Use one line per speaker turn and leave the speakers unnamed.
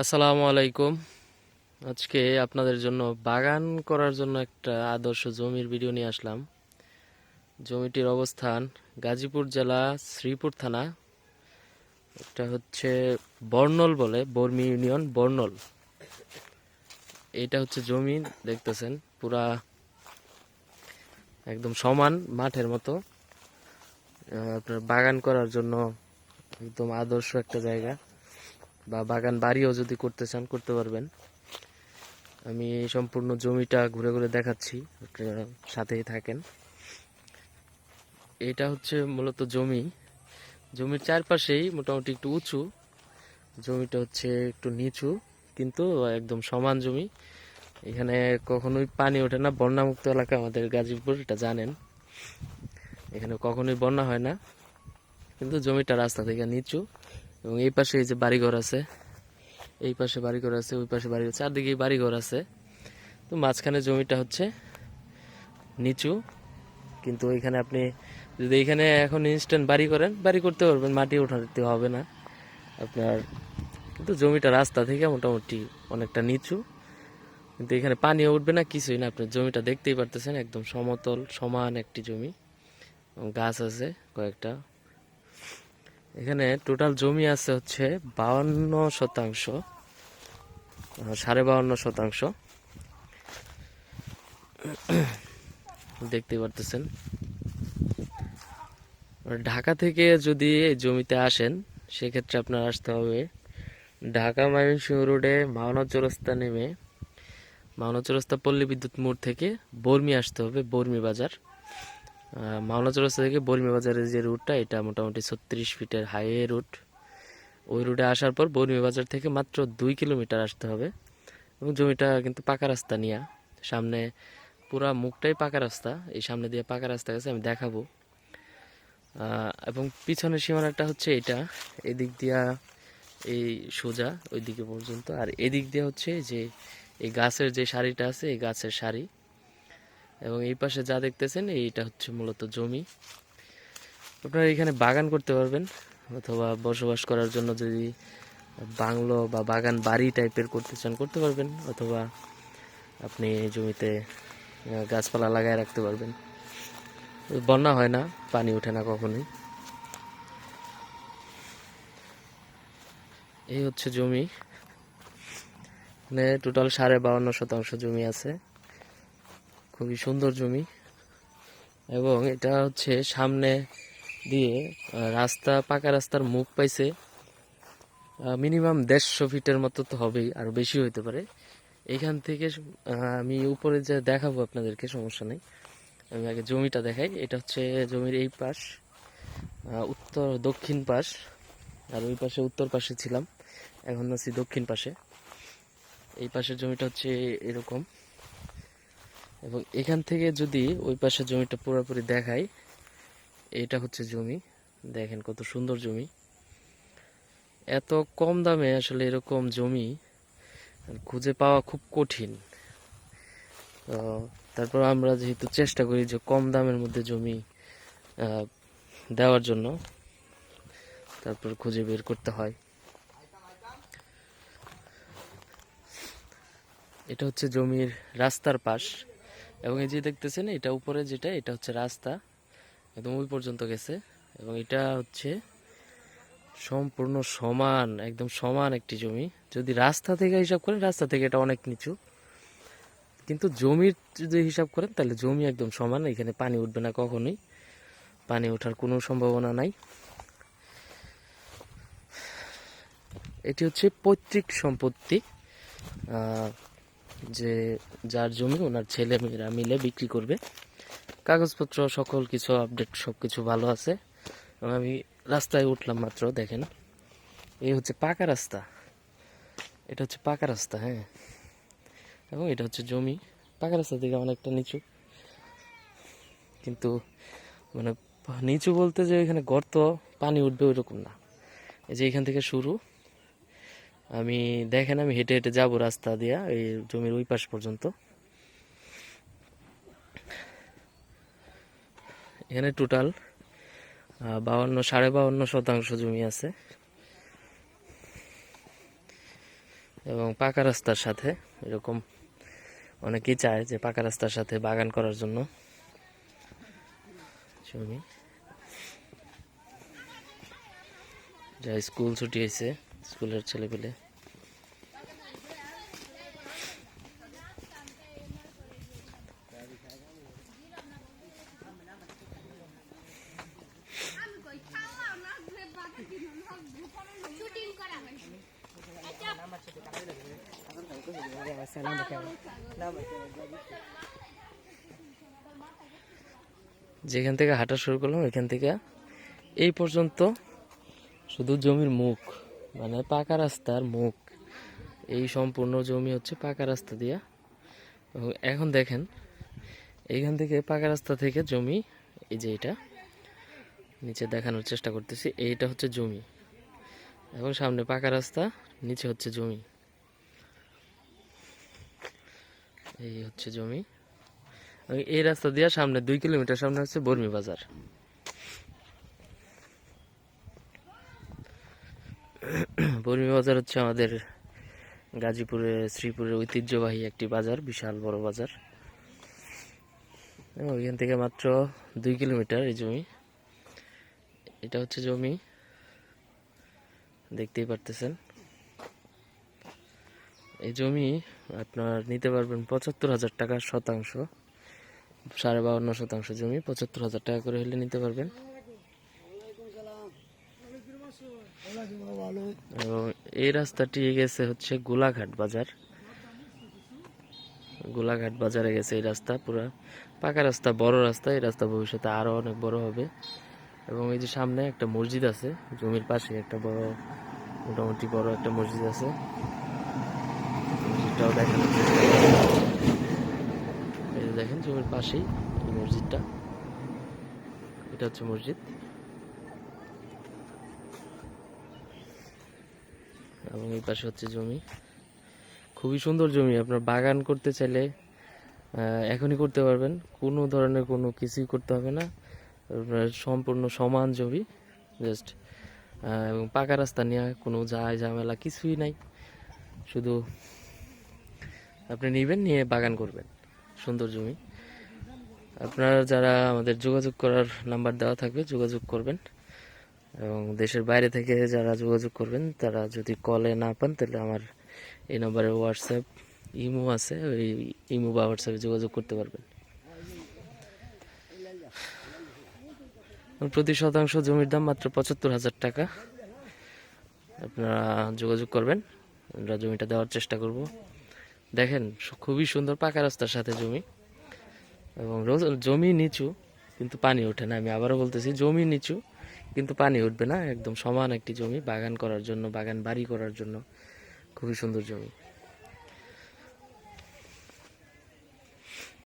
আসসালামু আলাইকুম। আজকে আপনাদের জন্য বাগান করার জন্য একটা আদর্শ জমির ভিডিও নিয়ে আসলাম। জমিটির অবস্থান গাজীপুর জেলা শ্রীপুর থানা। এটা হচ্ছে বর্ণল বলে, বর্মি ইউনিয়ন বর্ণল এটা হচ্ছে জমি, দেখতেছেন, পুরা একদম সমান মাঠের মতো। আপনার বাগান করার জন্য একদম আদর্শ একটা জায়গা। বা বাগান বাড়িও যদি করতে চান, করতে পারবেন। আমি সম্পূর্ণ জমিটা ঘুরে ঘুরে দেখাচ্ছি, আপনারা সাথেই থাকেন। এটা হচ্ছে মূলত জমি। জমির চারপাশেই মোটামুটি একটু উঁচু। জমিটা হচ্ছে একটু নিচু, কিন্তু একদম সমান জমি। এখানে কখনোই পানি ওঠে না। বন্যামুক্ত এলাকা আমাদের গাজীপুর, এটা জানেন। এখানে কখনোই বন্যা হয় না। কিন্তু জমিটা রাস্তা থেকে নিচু। এবং এই পাশে এই যে বাড়িঘর আছে, এই পাশে বাড়িঘর আছে, ওই পাশে বাড়ি চারদিকে বাড়িঘর আছে। তো মাঝখানে জমিটা হচ্ছে নিচু, কিন্তু এখানে আপনি যদি এখানে এখন ইনস্ট্যান্ট বাড়ি করেন, বাড়ি করতে পারবেন, মাটি ওঠাতে হবে না। আপনার কিন্তু জমিটা রাস্তা থেকে মোটামুটি অনেকটা নিচু, কিন্তু এখানে পানিও উঠবে না, কিছুই না। আপনি জমিটা দেখতেই পারতেছেন, একদম সমতল, সমান একটি জমি। গাছ আছে কয়েকটা। এখানে টোটাল জমি আছে হচ্ছে বাউন্ন শতাংশ সাড়ে বাউন্ন শতাংশ। দেখতে পারতেছেন। ঢাকা থেকে যদি জমিতে আসেন, সেক্ষেত্রে আপনার আসতে হবে ঢাকা ময়মনসিংহ রোডে মাওনা চৌরাস্তা নেমে, মাওনা চৌরাস্তা পল্লী বিদ্যুৎ মোড় থেকে বর্মি আসতে হবে, বর্মি বাজার। আহ, মাওনা চৌরাস্তা থেকে বর্মি বাজারের যে রুটটা এটা মোটামুটি ছত্রিশ ফিটের হাইওয়ে রুট। ওই রুটে আসার পর বর্মি বাজার থেকে মাত্র দুই কিলোমিটার আসতে হবে এবং জমিটা কিন্তু পাকা রাস্তা নিয়ে। সামনে পুরা মুখটাই পাকা রাস্তা এই সামনে দিয়ে পাকা রাস্তা গেছে আমি দেখাবো। এবং পিছনের সীমানাটা হচ্ছে এটা এদিক দিয়া এই সোজা ওই দিকে পর্যন্ত। আর এদিক দিয়ে হচ্ছে যে এই গাছের যে সারিটা আছে এই গাছের সারি। এবং এই পাশে যা দেখতেছেন, এইটা হচ্ছে মূলত জমি। আপনারা এখানে বাগান করতে পারবেন, অথবা বসবাস করার জন্য যদি বাংলো বা বাগান বাড়ি টাইপের করতে চান, করতে পারবেন, অথবা আপনি জমিতে গাছপালা লাগায় রাখতে পারবেন। বন্যা হয় না, পানি ওঠে না কখনোই। এই হচ্ছে জমি। মানে টোটাল সাড়ে বাউন্ন শতাংশ জমি আছে। খুবই সুন্দর জমি। এবং এটা হচ্ছে সামনে দিয়ে রাস্তা, পাকা রাস্তার মুখ পাইছে। মিনিমাম দেড়শো ফিটের মতো তো হবেই, আরও বেশি হইতে পারে। এখান থেকে আমি উপরে যে দেখাবো আপনাদেরকে, সমস্যা নেই। আমি আগে জমিটা দেখাই। এটা হচ্ছে জমির এই পাশ উত্তর, দক্ষিণ পাশ। আর ওই পাশে উত্তর পাশে ছিলাম। এখন আছি দক্ষিণ পাশে। এই পাশের জমিটা হচ্ছে এরকম। এবং এখান থেকে যদি ওই পাশের জমিটা পুরোপুরি দেখাই, এটা হচ্ছে জমি। দেখেন কত সুন্দর জমি। এত কম দামে আসলে এরকম জমি খুঁজে পাওয়া খুব কঠিন। তো তারপর আমরা যেহেতু চেষ্টা করি যে কম দামের মধ্যে জমি দেওয়ার জন্য, তারপর খুঁজে বের করতে হয়। এটা হচ্ছে জমির রাস্তার পাশ। এবং এই যে দেখতেছেন, এটা উপরে যেটা, এটা হচ্ছে রাস্তা, একদম ওই পর্যন্ত গেছে। এবং এটা হচ্ছে সম্পূর্ণ সমান, একদম সমান একটি জমি। যদি রাস্তা থেকে হিসাব করেন, রাস্তা থেকে এটা অনেক নিচু। কিন্তু জমির যদি হিসাব করেন, তাহলে জমি একদম সমান, এখানে পানি উঠবে না কখনোই। পানি ওঠার কোনো সম্ভাবনা নাই। এটি হচ্ছে পৈতৃক সম্পত্তি। যে যার জমি ওনার ছেলে মেয়েরা মিলে বিক্রি করবে। কাগজপত্র, সকল কিছু আপডেট সব কিছু ভালো আছে। এবং আমি রাস্তায় উঠলাম মাত্র, দেখেন। এই হচ্ছে পাকা রাস্তা। এটা হচ্ছে পাকা রাস্তা হ্যাঁ। এবং এটা হচ্ছে জমি। পাকা রাস্তা থেকে অনেকটা নিচু। কিন্তু মানে নিচু বলতে যে এখানে গর্ত, পানি উঠবে ওইরকম না। এই যে এখান থেকে শুরু। আমি, দেখেন আমি হেঁটে হেঁটে যাব রাস্তা দিয়া, এই জমির ওই পাশ পর্যন্ত। এখানে টোটাল বাউন্ন, সাড়ে বাউন্ন শতাংশ জমি আছে। এবং পাকা রাস্তার সাথে, এরকম অনেকেই চায় যে পাকা রাস্তার সাথে বাগান করার জন্য জমি। যা স্কুল ছুটি হয়েছে। স্কুলের ছেলেপেলে। যেখান থেকে হাঁটা শুরু করলাম এখান থেকে এই পর্যন্ত শুধু জমির মুখ। মানে পাকা রাস্তার মুখ। এই সম্পূর্ণ জমি হচ্ছে পাকা রাস্তা দিয়া। এখন দেখেন, এইখান থেকে পাকা রাস্তা থেকে জমি, এই যে এটা, নিচে দেখানোর চেষ্টা করতেছি, এইটা হচ্ছে জমি। এবং সামনে পাকা রাস্তা, নিচে হচ্ছে জমি। এই হচ্ছে জমি। এই রাস্তা দিয়ে সামনে দুই কিলোমিটার, সামনে হচ্ছে বর্মি বাজার। বর্মি বাজার হচ্ছে আমাদের গাজীপুরে শ্রীপুরের ঐতিহ্যবাহী একটি বাজার, বিশাল বড় বাজার। ওইখান থেকে মাত্র দুই কিলোমিটার এই জমি। এটা হচ্ছে জমি। দেখতেই পারতেছেন। এই জমি আপনার নিতে পারবেন পঁচাত্তর হাজার টাকা শতাংশ, সাড়ে বাউন্ন শতাংশ জমি, পঁচাত্তর হাজার টাকা করে হলে নিতে পারবেন। এই রাস্তাটি গেছে হচ্ছে গোলাঘাট বাজার। গোলাঘাট বাজারে গেছে এই রাস্তা, পুরো পাকা রাস্তা, বড় রাস্তা। এই রাস্তা ভবিষ্যতে আরও অনেক বড় হবে। এবং এই যে সামনে একটা মসজিদ আছে, জমির পাশে একটা বড়, মোটামুটি বড় একটা মসজিদ আছে। মসজিদটাও করব। এই দেখেন, জমির পাশেই মসজিদটা। এটা হচ্ছে মসজিদ। এবং এই পাশে হচ্ছে জমি। খুবই সুন্দর জমি, আপনার বাগান করতে চাইলে এখনই করতে পারবেন। কোনো ধরনের কোনো কিছুই করতে হবে না। সম্পূর্ণ সমান জমি জাস্ট এবং পাকা রাস্তা নিয়ে কোনো যায় ঝামেলা কিছুই নাই। শুধু আপনি নেবেন, নিয়ে বাগান করবেন। সুন্দর জমি। আপনারা যারা আমাদের যোগাযোগ করার নাম্বার দেওয়া থাকবে, যোগাযোগ করবেন। এবং দেশের বাইরে থেকে যারা যোগাযোগ করবেন, তারা যদি কলে না পান, তাহলে আমার এই নম্বরে হোয়াটসঅ্যাপ ইমো আছে, ওই ইমো বা হোয়াটসঅ্যাপে যোগাযোগ করতে পারবেন। প্রতি শতাংশ জমির দাম মাত্র পঁচাত্তর হাজার টাকা। আপনারা যোগাযোগ করবেন, আমরা জমিটা দেওয়ার চেষ্টা করব। দেখেন, খুবই সুন্দর পাকা রাস্তার সাথে জমি। এবং জমি নিচু, কিন্তু পানি ওঠে না। আমি আবারও বলতেছি, জমি নিচু কিন্তু পানি উঠবে না। একদম সমান একটি জমি, বাগান করার জন্য, বাগান বাড়ি করার জন্য। খুবই সুন্দর জমি।